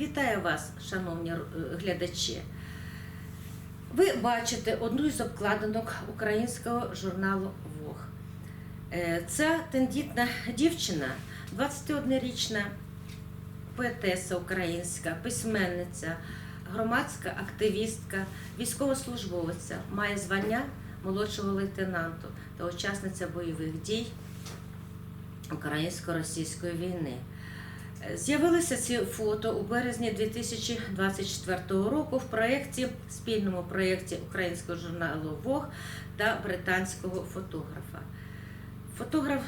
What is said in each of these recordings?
Вітаю вас, шановні е, глядачі. Ви бачите одну із обкладинок українського журналу Вог. Е, Ця тендітна дівчина, 21-річна поетеса українська, письменниця, громадська активістка, військовослужбовиця, має звання молодшого лейтенанту та учасниця бойових дій українсько-російської війни. З'явилися ці фото у березні 2024 року в проєкті, спільному проєкті українського журналу Вог та британського фотографа. Фотограф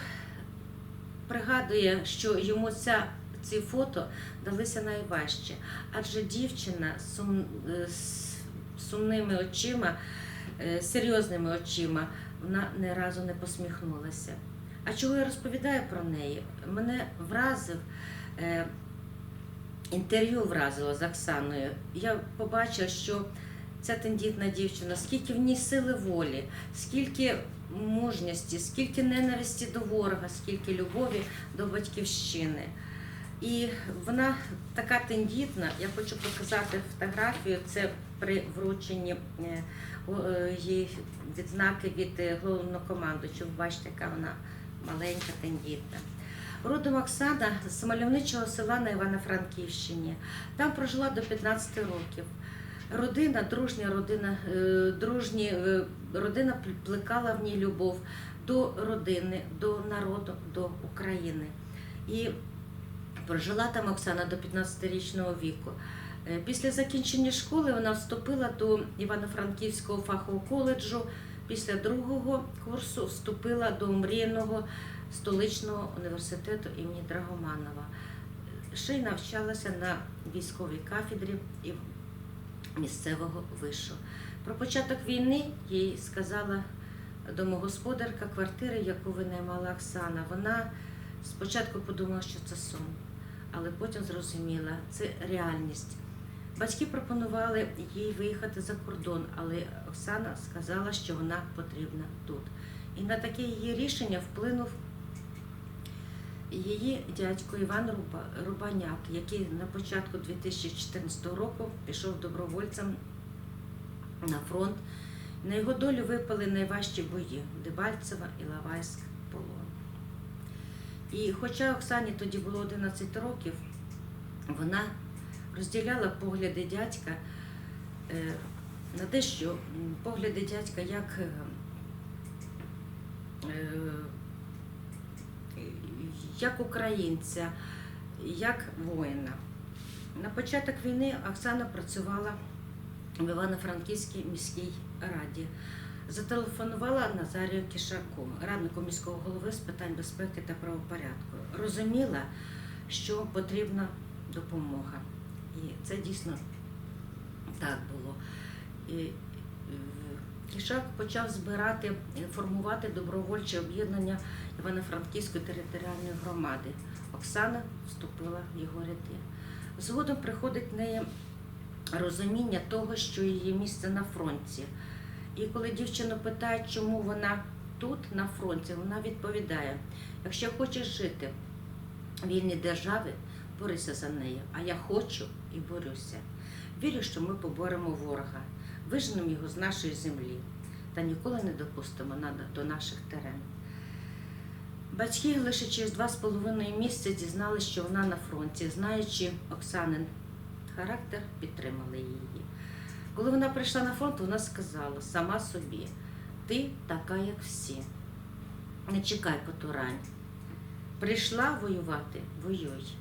пригадує, що йому ця, ці фото далися найважче, адже дівчина з сум, е, сумними очима, е, серйозними очима, вона ні разу не посміхнулася. А чого я розповідаю про неї? Мене вразив е, інтерв'ю вразило з Оксаною. Я побачила, що ця тендітна дівчина, скільки в ній сили волі, скільки мужності, скільки ненависті до ворога, скільки любові до батьківщини. І вона така тендітна. Я хочу показати фотографію. Це при врученні е, е, їй відзнаки від е, головнокомандуючого. Бачите, яка вона маленька, тендітна. Родом Оксана з мальовничого села на Івано-Франківщині. Там прожила до 15 років. Родина, дружня родина, е, дружні, е, родина пл- плекала в ній любов до родини, до народу, до України. І прожила там Оксана до 15-річного віку. Е, Після закінчення школи вона вступила до Івано-Франківського фахового коледжу. Після другого курсу вступила до мріяного столичного університету імені Драгоманова. Ще й навчалася на військовій кафедрі і місцевого вишу. Про початок війни їй сказала домогосподарка квартири, яку винаймала Оксана. Вона спочатку подумала, що це сон, але потім зрозуміла, це реальність. Батьки пропонували їй виїхати за кордон, але Оксана сказала, що вона потрібна тут. І на таке її рішення вплинув її дядько Іван Рубаняк, який на початку 2014 року пішов добровольцем на фронт. На його долю випали найважчі бої Дебальцева і Лавайськ полон. І хоча Оксані тоді було 11 років, вона розділяла погляди дядька е, на те, що погляди дядька як е, е, як українця, як воїна. На початок війни Оксана працювала в Івано-Франківській міській раді. Зателефонувала Назарію Кішаку, раднику міського голови з питань безпеки та правопорядку. Розуміла, що потрібна допомога. І це дійсно так було. І, е, Кішак почав збирати, е, формувати добровольче об'єднання Івано-Франківської територіальної громади. Оксана вступила в його ряди. Згодом приходить в неї розуміння того, що її місце на фронті. І коли дівчину питають, чому вона тут, на фронті, вона відповідає: якщо хочеш жити в вільній державі, борися за неї. А я хочу і борюся. Вірю, що ми поборемо ворога, виженемо його з нашої землі та ніколи не допустимо до наших терен. Батьки лише через два з половиною місяці дізналися, що вона на фронті, знаючи Оксанин характер, підтримали її. Коли вона прийшла на фронт, вона сказала сама собі: ти така, як всі. Не чекай потурань. Прийшла воювати, воюй.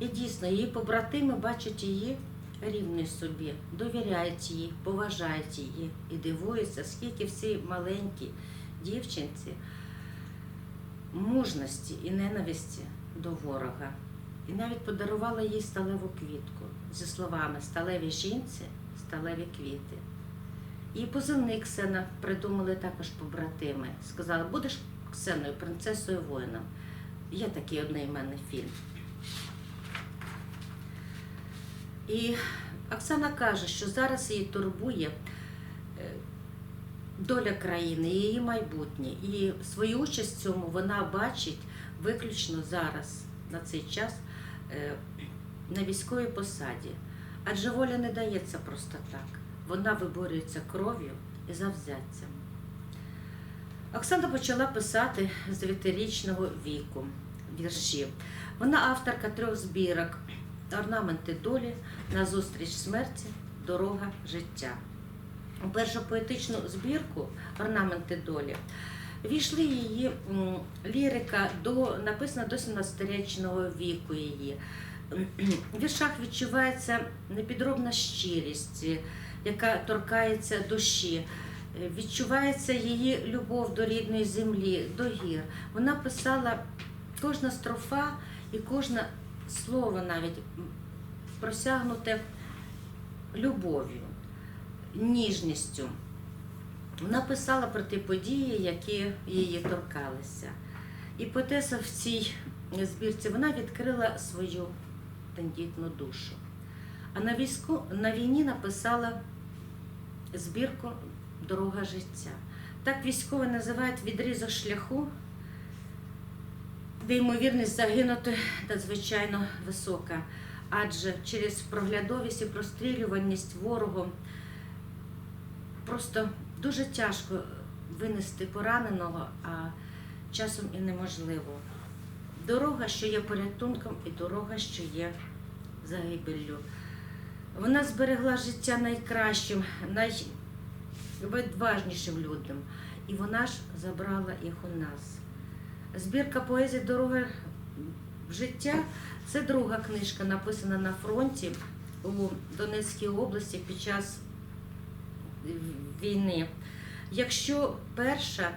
І дійсно, її побратими бачать її рівною собі, довіряють їй, поважають її і дивуються, скільки в цій маленькій дівчинці мужності і ненависті до ворога. І навіть подарувала їй сталеву квітку зі словами сталеві жінці, сталеві квіти. І позивний Ксена придумали також побратими. Сказали, будеш Ксеною, принцесою воїном. Є такий одноіменний фільм. І Оксана каже, що зараз її турбує е, доля країни, її майбутнє. І свою участь в цьому вона бачить виключно зараз, на цей час, е, на військовій посаді. Адже воля не дається просто так. Вона виборюється кров'ю і завзяттям. Оксана почала писати з дев'ятирічного віку вірші. Вона авторка трьох збірок Орнаменти долі, Назустріч смерті, Дорога життя. У першу поетичну збірку Орнаменти долі війшли її лірика до написана до 17-річного віку її. В віршах відчувається непідробна щирість, яка торкається душі. Відчувається її любов до рідної землі, до гір. Вона писала кожна строфа і кожне слово навіть просягнуте любов'ю, ніжністю. Вона писала про ті події, які її торкалися. І поетеса в цій збірці вона відкрила свою тендітну душу. А на, війську, на війні написала збірку Дорога життя. Так військові називають відрізок шляху, де ймовірність загинути надзвичайно висока. Адже через проглядовість і прострілюваність ворогом просто дуже тяжко винести пораненого, а часом і неможливо. Дорога, що є порятунком, і дорога, що є загибеллю. Вона зберегла життя найкращим, найвідважнішим людям, і вона ж забрала їх у нас. Збірка поезії Дорога в життя це друга книжка, написана на фронті у Донецькій області під час війни. Якщо перша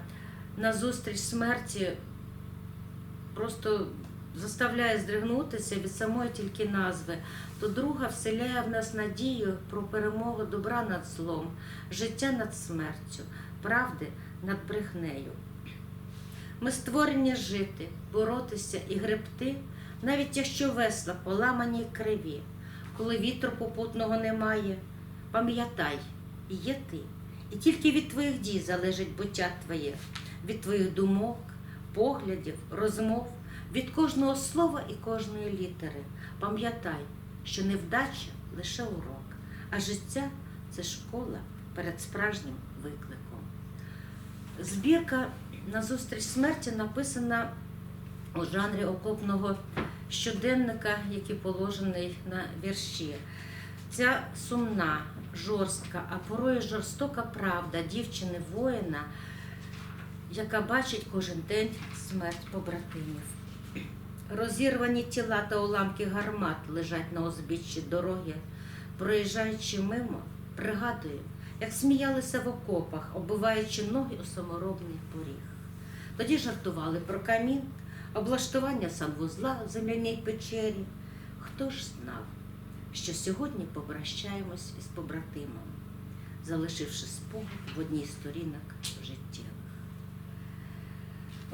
назустріч смерті просто заставляє здригнутися від самої тільки назви, то друга вселяє в нас надію про перемогу добра над злом, життя над смертю, правди над брехнею. Ми створені жити, боротися і гребти, навіть якщо весла поламані й криві, коли вітру попутного немає, пам'ятай, є ти, і тільки від твоїх дій залежить буття твоє, від твоїх думок, поглядів, розмов, від кожного слова і кожної літери. Пам'ятай, що невдача лише урок, а життя це школа перед справжнім викликом. Збірка Назустріч смерті написана у жанрі окопного щоденника, який положений на вірші. Ця сумна, жорстка, а порою жорстока правда дівчини воїна, яка бачить кожен день смерть побратимів. Розірвані тіла та уламки гармат лежать на узбіччі дороги. Проїжджаючи мимо, пригадую, як сміялися в окопах, оббиваючи ноги у саморобний поріг. Тоді жартували про камін, облаштування санвузла в земляній печері. Хто ж знав, що сьогодні попрощаємось із побратимами, залишивши спогад в одній з сторінок життєвих.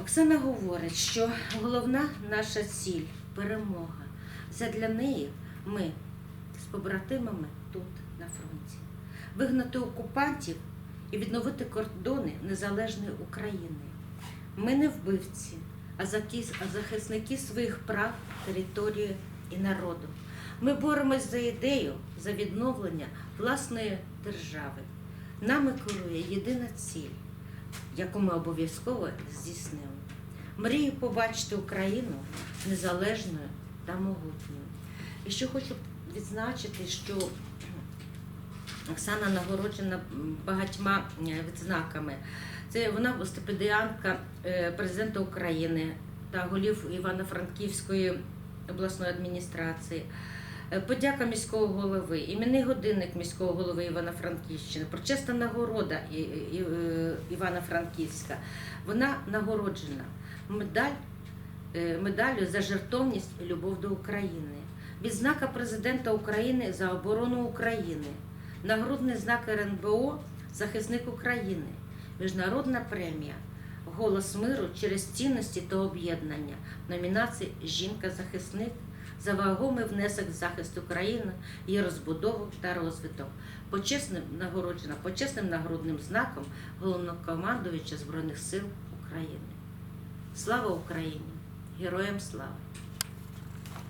Оксана говорить, що головна наша ціль перемога. Задля неї ми з побратимами тут, на фронті, вигнати окупантів і відновити кордони незалежної України. Ми не вбивці, а захисники своїх прав, території і народу. Ми боремось за ідею, за відновлення власної держави. Нами керує єдина ціль, яку ми обов'язково здійснимо. Мрію побачити Україну незалежною та могутньою. І ще хочу відзначити, що Оксана нагороджена багатьма е, відзнаками. Це вона стипендіантка е, президента України та голів Івано-Франківської обласної адміністрації. Е, Подяка міського голови, іменний годинник міського голови Івано-Франківщини, почесна нагорода І- І- е, Івано-Франківська. Вона нагороджена медаль, медаллю за жертовність і любов до України, відзнака президента України за оборону України, нагрудний знак РНБО Захисник України, міжнародна премія Голос миру через цінності та об'єднання номінації Жінка-захисник за вагомий внесок в захист України, її розбудову та розвиток. Почесним нагороджена почесним нагрудним знаком головнокомандувача Збройних сил України. Слава Україні! Героям слава!